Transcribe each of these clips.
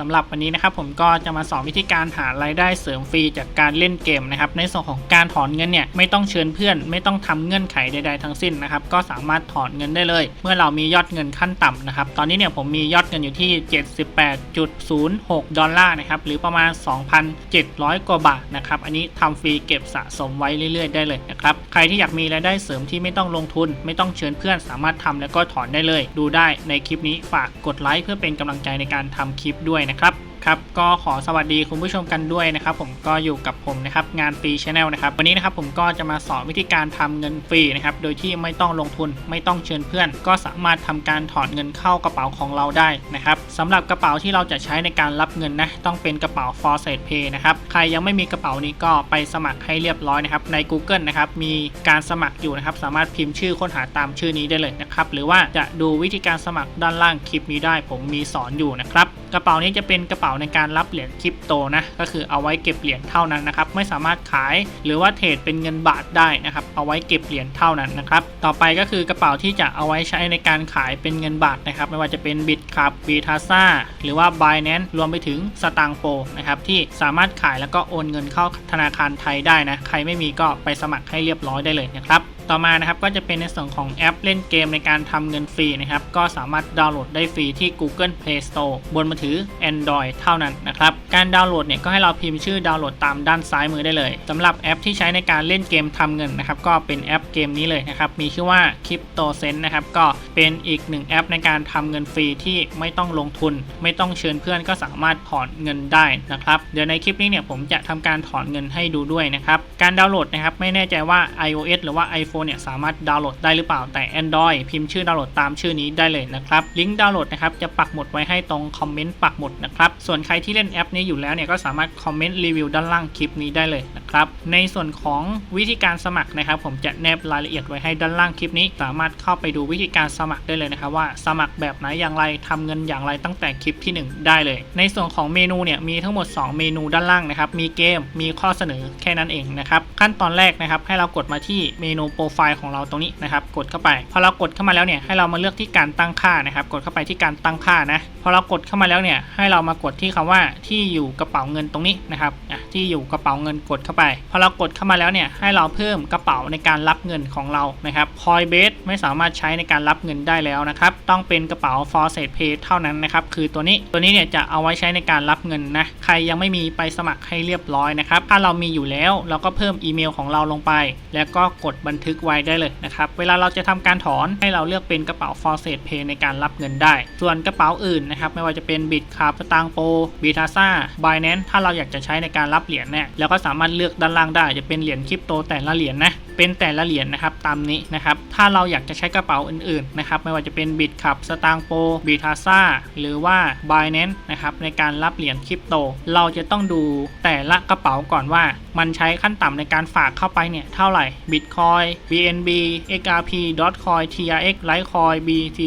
สำหรับวันนี้นะครับผมก็จะมาสอนวิธีการหารายได้เสริมฟรีจากการเล่นเกมนะครับในส่วนของการถอนเงินเนี่ยไม่ต้องเชิญเพื่อน ไม่ต้องทำเงื่อนไขใดๆทั้งสิ้นนะครับก็สามารถถอนเงินได้เลย เมื่อเรามียอดเงินขั้นต่ำนะครับตอนนี้เนี่ยผมมียอดเงินอยู่ที่ 78.06 ดอลลาร์นะครับหรือประมาณ 2,700 กว่าบาทนะครับอันนี้ทำฟรีเก็บสะสมไว้เรื่อยๆ ได้เลยนะครับใครที่อยากมีรายได้เสริมที่ไม่ต้องลงทุน ไม่ต้องเชิญเพื่อนสามารถทำแล้วก็ถอนได้เลย ดูได้ในคลิปนี้ฝากกดไลค์เพื่อเป็นกำลังใจในการทำคลิปด้วยนะครับครับก็ขอสวัสดีคุณผู้ชมกันด้วยนะครับ ผมก็อยู่กับผมนะครับงานฟรีชาแนลนะครับวันนี้นะครับผมก็จะมาสอนวิธีการทำเงินฟรีนะครับโดยที่ไม่ต้องลงทุนไม่ต้องเชิญเพื่อน ก็สามารถทำการถอนเงินเข้ากระเป๋าของเราได้นะครับสำหรับกระเป๋าที่เราจะใช้ในการรับเงินนะต้องเป็นกระเป๋า f o r s e Pay นะครับใครยังไม่มีกระเป๋านี้ก็ไปสมัครให้เรียบร้อยนะครับใน Google นะครับมีการสมัครอยู่นะครับสามารถพิมพ์ชื่อค้นหาตามชื่อนี้ได้เลยนะครับหรือว่าจะดูวิธีการสมัครด้านล่างคลิปนี้ได้ ผมมีสอนอยู่นะครับ กระเป๋านี้จะเป็นกระเป๋าในการรับเหรียญคริปโตนะก็คือเอาไว้เก็บเหรียญเท่านั้นนะครับไม่สามารถขายหรือว่าเทรดเป็นเงินบาทได้นะครับเอาไว้เก็บเหรียญเท่านั้นนะครับต่อไปก็คือกระเป๋าที่จะเอาไว้ใช้ในการขายเป็นเงินบาทนะครับไม่ว่าจะเป็นบิตครับบีทาซ่าหรือว่า b i n a n c e รวมไปถึงสตางโปนะครับที่สามารถขายแล้วก็โอนเงินเข้าธนาคารไทยได้นะใครไม่มีก็ไปสมัครให้เรียบร้อยได้เลยนะครับต่อมานะครับก็จะเป็นในส่วนของแอปเล่นเกมในการทำเงินฟรีนะครับก็สามารถดาวน์โหลดได้ฟรีที่ Google Play Store บนมือถือ Android เท่านั้นนะครับการดาวน์โหลดเนี่ยก็ให้เราพิมพ์ชื่อดาวน์โหลดตามด้านซ้ายมือได้เลยสำหรับแอปที่ใช้ในการเล่นเกมทำเงินนะครับก็เป็นแอปเกมนี้เลยนะครับมีชื่อว่า Crypto Sense นะครับก็เป็นอีกหนึ่งแอปในการทำเงินฟรีที่ไม่ต้องลงทุน ไม่ต้องเชิญเพื่อนก็สามารถถอนเงินได้นะครับเดี๋ยวในคลิปนี้เนี่ยผมจะทำการถอนเงินให้ดูด้วยนะครับการดาวน์โหลดนะครับไม่แน่ใจว่า iOS หรือว่า iPhone เนี่ยสามารถดาวน์โหลดได้หรือเปล่าแต่ Android พิมพ์ชื่อดาวน์โหลดตามชื่อนี้ได้เลยนะครับลิงก์ดาวน์โหลดนะครับจะปักหมุดไว้ให้ตรงคอมเมนต์ปักหมุดนะครับส่วนใครที่เล่นแอปนี้อยู่แล้วเนี่ยก็สามารถคอมเมนต์รีวิวด้านล่างคลิปนี้ได้เลยนะครับในส่วนของวิธีการสมัครนะครับ ผมจะแนบรายละเอียดไว้ให้ด้านล่างคลิปนี้ สามารถเข้าไปดูวิธีการสมัครได้เลยนะครับว่าสมัครแบบไหนอย่างไรทำเงินอย่างไรตั้งแต่คลิปที่ 1 ได้เลย ในส่วนของเมนูเนี่ยมีทั้งหมด 2 เมนูด้านล่างนะครับมีเกมมีข้อเสนอแค่นั้นเองนะครับขั้นตอนแรกนะครับให้เรากดมาที่เมนูโปไฟล์ของเราตรงนี้นะครับกดเข้าไป พอเรากดเข้ามาแล้วเนี่ยให้เรามาเลือกที่การตั้งค่านะครับ กดเข้าไปที่การตั้งค่านะพอเรากดเข้ามาแล้วเนี่ยให้เรามากดที่คำว่าที่อยู่กระเป๋าเงินตรงนี้นะครับที่อยู่กระเป๋าเงินกดเข้าไป พอเรากดเข้ามาแล้วเนี่ยให้เราเพิ่มกระเป๋าในการรับเงินของเรานะครับ Coinbase ไม่สามารถใช้ในการรับเงินได้แล้วนะครับต้องเป็นกระเป๋า f o r s e Pay เท่านั้นนะครับคือตัวนี้ตัวนี้เนี่ยจะเอาไว้ใช้ในการรับเงินนะใครยังไม่มีไปสมัครให้เรียบร้อยนะครับถ้าเรามีอยู่แล้วเราก็เพิ่มอีเมลของเราลงไป แล้วก็กดบันทึกไว้ได้เลยนะครับ เวลาเราจะทำการถอนให้เราเลือกเป็นกระเป๋า f o r s e Pay ในการรับเงินได้ ส่วนกระเป๋าอื่นนะครับ ไม่ว่าจะเป็นบิตคาร์สตางโปบีทาซ่าบายแนนถ้าเราอยากจะใช้ในการรับเหรียญเนี่ยแล้วก็สามารถเลือกด้านล่างได้ จะเป็นเหรียญคริปโตแต่ละเหรียญนะเป็นแต่ละเหรียญนะครับตามนี้นะครับ ถ้าเราอยากจะใช้กระเป๋าอื่นๆนะครับไม่ว่าจะเป็นบิตคับสตางโปบีทาซ่าหรือว่า b i n a n c e นะครับในการรับเหรียญคริปโต เราจะต้องดูแต่ละกระเป๋าก่อนว่ามันใช้ขั้นต่ำในการฝากเข้าไปเนี่ย เท่าไหร่ Bitcoin BNB XRP Dotcoin TRX Litecoin BT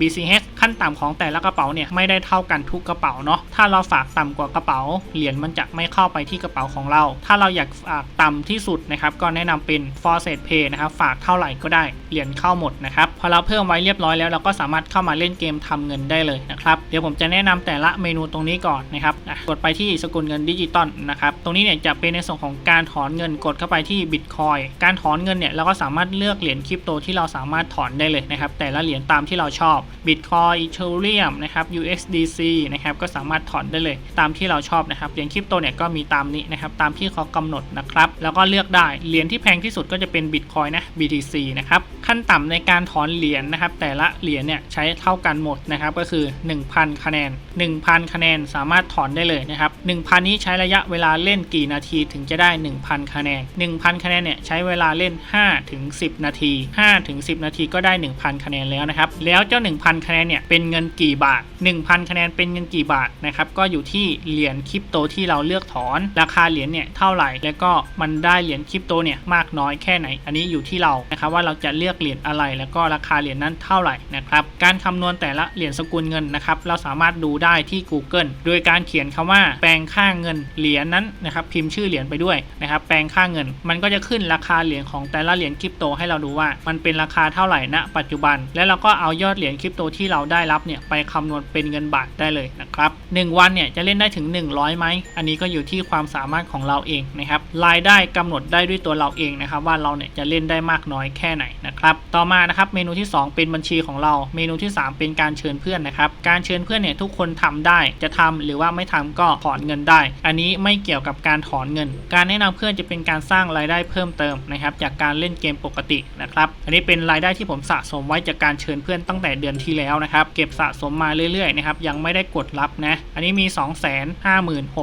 BCH ขั้นต่ำของแต่ละกระเป๋าเนี่ยไม่ได้เท่ากันทุกกระเป๋าเนาะถ้าเราฝากต่ำกว่ากระเป๋าเหรียญมันจะไม่เข้าไปที่กระเป๋าของเรา ถ้าเราอยากฝากต่ำที่สุดนะครับก็แนะนำเป็น f o r s e Pay นะครับฝากเท่าไหร่ก็ได้เหรียญเข้าหมดนะครับพอเราเพิ่มไว้เรียบร้อยแล้วเราก็สามารถเข้ามาเล่นเกมทำเงินได้เลยนะครับเดี๋ยวผมจะแนะนำแต่ละเมนูตรงนี้ก่อนนะครับกดไปที่สกุลเงินดิจิตอลนะครับตรงนี้เนี่ยจะเป็นในส่วนของการถอนเงินกดเข้าไปที่ Bitcoin การถอนเงินเนี่ยเราก็สามารถเลือกเหรียญคริปโตที่เราสามารถถอนได้เลยนะครับ แต่ละเหรียญตามที่เราชอบ Bitcoin Ethereum นะครับ USDC นะครับก็สามารถถอนได้เลยตามที่เราชอบนะครับเหรียญคริปโตเนี่ยก็มีตามนี้นะครับตามที่เขากำหนดนะครับแล้วก็เลือกได้เหรียญที่แพงที่สุดก็จะเป็น Bitcoin นะ BTC นะครับ ขั้นต่ำในการถอนเหรียญนะครับ แต่ละเหรียญเนี่ยใช้เท่ากันหมดนะครับ ก็คือ 1,000 คะแนน 1,000 คะแนนสามารถถอนได้เลยนะครับ 1,000 นี้ใช้ระยะเวลาเล่นกี่นาทีถึงจะได้ 1,000 คะแนน 1,000 คะแนนเนี่ยใช้เวลาเล่น 5 ถึง 10 นาที5ถึง10 นาทีก็ได้ 1,000 คะแนนแล้วนะครับ แล้วเจ้า 1,000 คะแนนเนี่ยเป็นเงินกี่บาท 1,000 คะแนนเป็นเงินกี่บาทนะครับ ก็อยู่ที่เหรียญคริปโตที่เราเลือกถอน ราคาเหรียญเนี่ยเท่าไหร่ แล้วก็มันได้เหรียญคริปโตเนี่ยมากน้อยแค่ไหน อันนี้อยู่ที่เรานะครับว่าเราจะเลือกเหรียญอะไร แล้วก็ราคาเหรียญนั้นเท่าไหร่นะครับ การคำนวณแต่ละเหรียญสกุลเงินนะครับ เราสามารถดูได้ที่ Google โดยการเขียนคำว่าแปลงค่าเงินเหรียญนั้นนะครับ พิมพ์ชื่อเหรียญไปด้วยนะครับ แปลงค่าเงิน มันก็จะขึ้นราคาเหรียญของแต่ละเหรียญคริปโตให้เราดูว่า มันเป็นราคาเท่าไหร่ณปัจจุบัน แล้วเราก็เอายอดเหรียญคริปโตที่เราได้รับเนี่ยไปคำนวณเป็นเงินบาทได้เลยนะครับหนึ่งวันเนี่ยจะเล่นได้ถึง 100ไหมอันนี้ก็อยู่ที่ความสามารถของเราเองนะครับรายได้กำหนดได้ด้วยตัวเราเองนะครับ ว่าเราเนี่ยจะเล่นได้มากน้อยแค่ไหนนะครับต่อมานะครับเมนูที่ 2 เป็นบัญชีของเรา เมนูที่ 3 เป็นการเชิญเพื่อนนะครับการเชิญเพื่อนเนี่ยทุกคนทำได้จะทำหรือว่าไม่ทำก็ถอนเงินได้ อันนี้ไม่เกี่ยวกับการถอนเงิน การแนะนำเพื่อนจะเป็นการสร้างรายได้เพิ่มเติมนะครับจากการเล่นเกมปกตินะครับอันนี้เป็นรายได้ที่ผมสะสมไว้จากการเชิญเพื่อนตั้งแต่เดือนที่แล้วนะครับเก็บสะสมมาเรื่อยๆนะครับยังไม่ได้กดรับนะอันนี้มี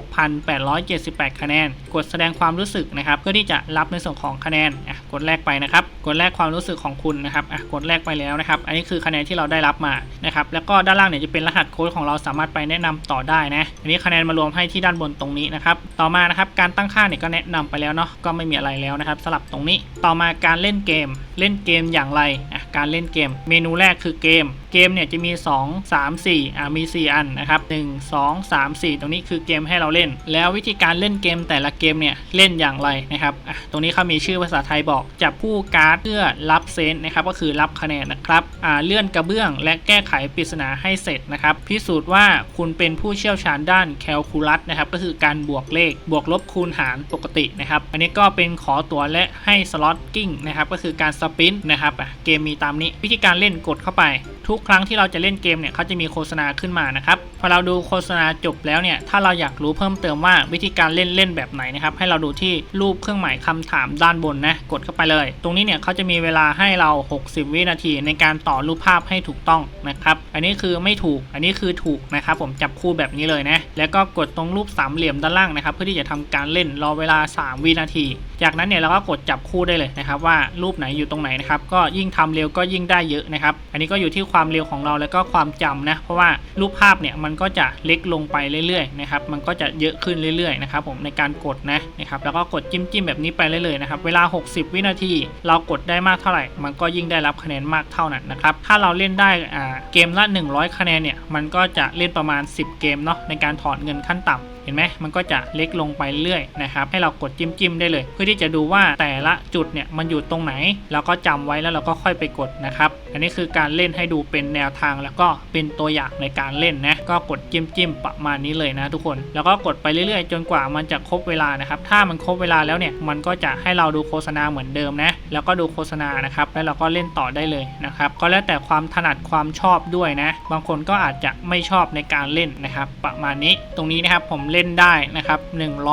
256,878 คะแนน กดแสดงความรู้สึกนะครับเพื่อที่จะรับในส่วนของคะแนนกดแรกไปนะครับกดแรกความรู้สึกของของคุณนะครับอะกดแรกไปแล้วนะครับ อันนี้คือคะแนนที่เราได้รับมานะครับ แล้วก็ด้านล่างเนี่ยจะเป็นรหัสโค้ดของเราสามารถไปแนะนำต่อได้นะ อันนี้คะแนนมารวมให้ที่ด้านบนตรงนี้นะครับ ต่อมานะครับการตั้งค่าเนี่ยก็แนะนำไปแล้วเนาะ ก็ไม่มีอะไรแล้วนะครับสลับตรงนี้ ต่อมาการเล่นเกม เล่นเกมอย่างไรอะการเล่นเกม เมนูแรกคือเกม เกมเนี่ยจะมี 2 3 4อ่ามี 4 อันนะครับ1 2 3 4 ตรงนี้คือเกมให้เราเล่น แล้ววิธีการเล่นเกมแต่ละเกมเนี่ยเล่นอย่างไรนะครับอะตรงนี้เขามีชื่อภาษาไทยบอกจับคู่การ์ดเพื่อรับเซนนะครับก็คือรับคะแนนนะครับอ่าเลื่อนกระเบื้อง และแก้ไขปริศนาให้เสร็จนะครับพิสูจน์ว่าคุณเป็นผู้เชี่ยวชาญด้านแคลคูลัสนะครับก็คือการบวกเลขบวกลบคูณหารปกตินะครับอันนี้ก็เป็นขอตั๋วและให้สล็อตกิ้งนะครับก็คือการสปินนะครับเกมมีตามนี้วิธีการเล่นกดเข้าไป ทุกครั้งที่เราจะเล่นเกมเนี่ยเขาจะมีโฆษณาขึ้นมานะครับพอเราดูโฆษณาจบแล้วเนี่ยถ้าเราอยากรู้เพิ่มเติมว่าวิธีการเล่นเล่นแบบไหนนะครับให้เราดูที่รูปเครื่องหมายคำถามด้านบนนะกดเข้าไปเลย ตรงนี้เนี่ยเขาจะมีเวลาให้เรา 60 วินาทีในการต่อรูปภาพให้ถูกต้องนะครับอันนี้คือไม่ถูกอันนี้คือถูกนะครับผมจับคู่แบบนี้เลยนะแล้วก็กดตรงรูปสามเหลี่ยมด้านล่างนะครับเพื่อที่จะทำการเล่นรอเวลา 3 วินาที จากนั้นเนี่ยเราก็กดจับคู่ได้เลยนะครับว่ารูปไหนอยู่ตรงไหนนะครับก็ยิ่งทำเร็วก็ยิ่งได้เยอะนะครับอันนี้ก็อยู่ที่ความเร็วของเราแล้วก็ความจำนะเพราะว่ารูปภาพเนี่ยมันก็จะเล็กลงไปเรื่อยๆนะครับมันก็จะเยอะขึ้นเรื่อยๆนะครับผมในการกดนะนะครับแล้วก็กดจิ้มจิ้มๆแบบนี้ไปเรื่อยๆนะครับเวลา 60 วินาที เรากดได้มากเท่าไหร่ มันก็ยิ่งได้รับคะแนนมากเท่านั้นนะครับถ้าเราเล่นได้อ่าเกมละ 100 คะแนนเนี่ยมันก็จะเล่นประมาณ 10 เกมเนาะในการถอนเงินขั้นต่ำ เห็นไหมมันก็จะเล็กลงไปเรื่อยนะครับให้เรากดจิ้มจิ้มๆได้เลย เพื่อที่จะดูว่าแต่ละจุดเนี่ยมันอยู่ตรงไหนเราก็จำไว้แล้วเราก็ค่อยไปกดนะครับอันนี้คือการเล่นให้ดูเป็นแนวทางแล้วก็เป็นตัวอย่างในการเล่นนะก็กดจิ้มจิ้มๆประมาณนี้เลยนะทุกคน แล้วก็กดไปเรื่อยๆ จนกว่ามันจะครบเวลานะครับถ้ามันครบเวลาแล้วเนี่ยมันก็จะให้เราดูโฆษณาเหมือนเดิมนะแล้วก็ดูโฆษณานะครับแล้วเราก็เล่นต่อได้เลยนะครับก็แล้วแต่ความถนัดความชอบด้วยนะ บางคนก็อาจจะไม่ชอบในการเล่นนะครับประมาณนี้ตรงนี้นะครับผมเล่นได้นะครับ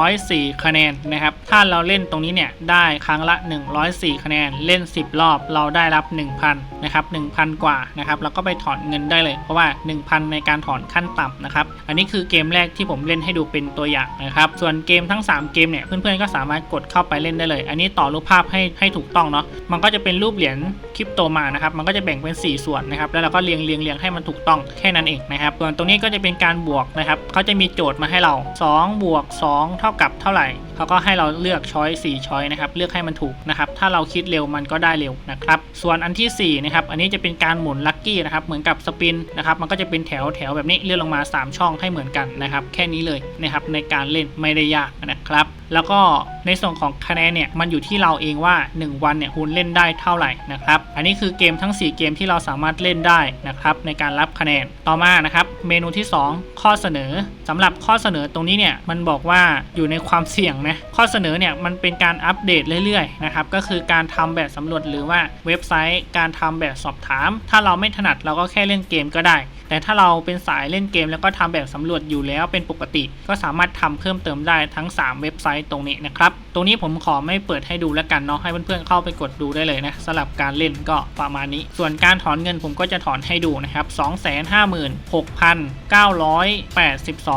104 คะแนนนะครับถ้าเราเล่นตรงนี้เนี่ยได้ครั้งละ 104 คะแนนเล่น 10 รอบเราได้รับ 1,000นะครับ1,000 กว่านะครับแล้วก็ไปถอนเงินได้เลย เพราะว่า 1,000 ในการถอนขั้นต่ำนะครับอันนี้คือเกมแรกที่ผมเล่นให้ดูเป็นตัวอย่างนะครับส่วนเกมทั้ง 3 เกมเนี่ยเพื่อนๆก็สามารถกดเข้าไปเล่นได้เลย อันนี้ต่อรูปภาพให้ให้ถูกต้องเนาะมันก็จะเป็นรูปเหรียญคริปโตมานะครับมันก็จะแบ่งเป็น 4 ส่วนนะครับแล้วเราก็เรียงเรียงเรียงให้มันถูกต้องแค่นั้นเองนะครับส่วนตรงนี้ก็จะเป็นการบวกนะครับเขาจะมีโจทย์มาให้เรา2บวก2 เท่ากับเท่าไหร่เขาก็ให้เราเลือกช้อย4ช้อยนะครับเลือกให้มันถูกนะครับถ้าเราคิดเร็วมันก็ได้เร็วนะครับส่วนอันทีสี่4นะครับอันนี้จะเป็นการหมุนลัคกี้นะครับเหมือนกับสปินนะครับมันก็จะเป็นแถวแถวแบบนี้เลื่อนลงมา 3 ช่องให้เหมือนกันนะครับแค่นี้เลยนะครับในการเล่นไม่ได้ยากนะครับ แล้วก็ในส่วนของคะแนนเนี่ยมันอยู่ที่เราเองว่า 1 วันเนี่ยคุณเล่นได้เท่าไหร่นะครับอันนี้คือเกมทั้ง 4 เกมที่เราสามารถเล่นได้นะครับในการรับคะแนนต่อมานะครับเมนูที่ 2 ข้อเสนอสำหรับข้อเสนอตรงนี้เนี่ยมันบอกว่าอยู่ในความเสี่ยงนะข้อเสนอเนี่ยมันเป็นการอัปเดตเรื่อยๆนะครับก็คือการทำแบบสำรวจหรือว่าเว็บไซต์ การทำแบบสอบถาม ถ้าเราไม่ถนัดเราก็แค่เล่นเกมก็ได้ แต่ถ้าเราเป็นสายเล่นเกม แล้วก็ทำแบบสำรวจอยู่แล้วเป็นปกติ ก็สามารถทำเพิ่มเติมได้ทั้ง 3 เว็บไซต์ตรงนี้นะครับ ตรงนี้ผมขอไม่เปิดให้ดูแล้วกันเนาะให้เพื่อนๆเข้าไปกดดูได้เลยนะสำหรับการเล่นก็ประมาณนี้ ส่วนการถอนเงินผมก็จะถอนให้ดูนะครับ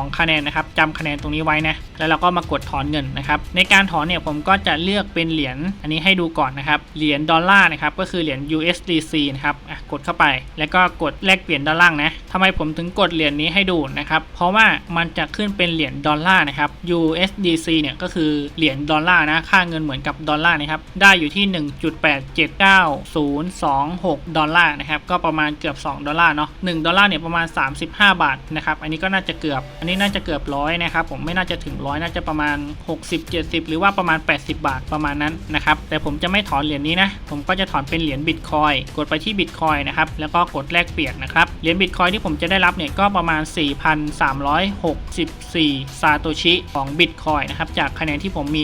256,982 คะแนนนะครับจำคะแนนตรงนี้ไว้นะแล้วเราก็มากดถอนเงินนะครับในการถอนเนี่ยผมก็จะเลือกเป็นเหรียญอันนี้ให้ดูก่อนนะครับเหรียญดอลลาร์นะครับก็คือเหรียญ USDC นะครับอะกดเข้าไป แล้วก็กดแลกเปลี่ยนด้านล่างนะทำไมผมถึงกดเหรียญนี้ให้ดูนะครับเพราะว่ามันจะขึ้นเป็นเหรียญดอลลาร์นะครับ USDC เนี่ยก็คือือเหรียญดอลลาร์นะ ค่าเงินเหมือนกับดอลลาร์นะครับ ได้อยู่ที่ 1.879026 ดอลลาร์นะครับ ก็ประมาณเกือบ 2 ดอลลาร์เนาะ1ดอลลาร์เนี่ยประมาณ 35 บาทนะครับ อันนี้ก็น่าจะเกือบ อันนี้น่าจะเกือบร้อยนะครับ ผมไม่น่าจะถึงร้อยน่าจะประมาณ 60 70 หรือว่าประมาณ 80 บาทประมาณนั้นนะครับ แต่ผมจะไม่ถอนเหรียญนี้นะ ผมก็จะถอนเป็นเหรียญบิตคอยกดไปที่บิตคอยนะครับ แล้วก็กดแลกเปลี่ยนนะครับ เหรียญบิตคอยที่ผมจะได้รับเนี่ยก็ประมาณ 4,364 ซาโตชิของบิตคอยนะครับ จากคะแนนที่ผมมี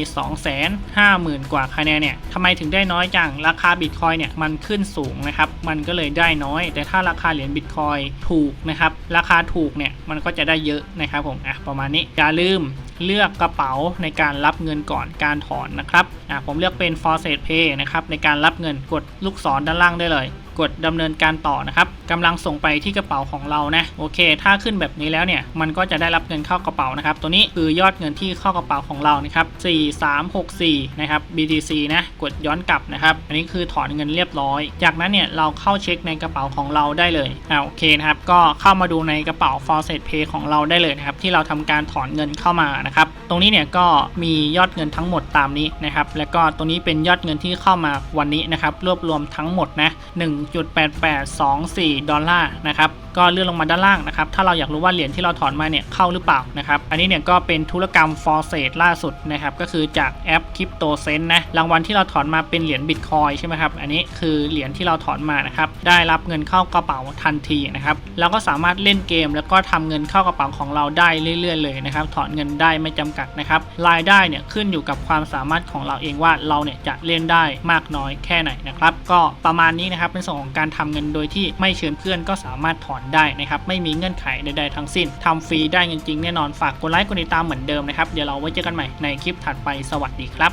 250,000 กว่าคะแนนเนี่ยทำไมถึงได้น้อยจัง ราคาบิตคอยเนี่ยมันขึ้นสูงนะครับ มันก็เลยได้น้อย แต่ถ้าราคาเหรียญบิตคอยถูกนะครับ ราคาถูกเนี่ยมันก็จะได้เยอะนะครับผมอะประมาณนี้ อย่าลืมเลือกกระเป๋าในการรับเงินก่อนการถอนนะครับอะผมเลือกเป็น f o r s e t Pay นะครับในการรับเงินกดลูกศรด้านล่างได้เลย กดดำเนินการต่อนะครับกำลังส่งไปที่กระเป๋าของเรานะโอเค ถ้าขึ้นแบบนี้แล้วเนี่ยมันก็จะได้รับเงินเข้ากระเป๋านะครับตัวนี้คือยอดเงินที่เข้ากระเป๋าของเรานะครับ4364นะครับ BTC นะกดย้อนกลับนะครับอันนี้คือถอนเงินเรียบร้อย จากนั้นเนี่ยเราเข้าเช็คในกระเป๋าของเราได้เลยอ่าโอเคนะครับก็เข้ามาดูในกระเป๋า f o r s e Pay ของเราได้เลยนะครับที่เราทำการถอนเงินเข้ามานะครับตรงนี้เนี่ยก็มียอดเงินทั้งหมดตามนี้นะครับแล้วก็ตรงนี้เป็นยอดเงินที่เข้ามาวันนี้นะครับรวบรวมทั้งหมดนะ1.8824 ดอลลาร์นะครับก็เลื่อนลงมาด้านล่างนะครับ ถ้าเราอยากรู้ว่าเหรียญที่เราถอนมาเนี่ยเข้าหรือเปล่านะครับ อันนี้เนี่ยก็เป็นธุรกรรม f o r s e ล่าสุดนะครับ ก็คือจากแอป Crypto Sense นะรางวัลที่เราถอนมาเป็นเหรียญ Bitcoin ใช่ไหมครับ อันนี้คือเหรียญที่เราถอนมานะครับ ได้รับเงินเข้ากระเป๋าทันทีนะครับเราก็สามารถเล่นเกม แล้วก็ทำเงินเข้ากระเป๋าของเราได้เรื่อย ๆ เลยนะครับ ถอนเงินได้ไม่จำกัดนะครับ รายได้เนี่ยขึ้นอยู่กับความสามารถของเราเองว่าเราเนี่ยจะเล่นได้มากน้อยแค่ไหนนะครับ ก็ประมาณนี้นะครับเป็นส่วนของการทำเงินโดยที่ไม่เชิญเพื่อนก็สามารถถอนได้นะครับ ไม่มีเงื่อนไขใดๆทั้งสิ้นทำฟรีได้จริงๆแน่นอน ฝากกดไลค์กดติดตามเหมือนเดิมนะครับ เดี๋ยวเราไว้เจอกันใหม่ในคลิปถัดไป สวัสดีครับ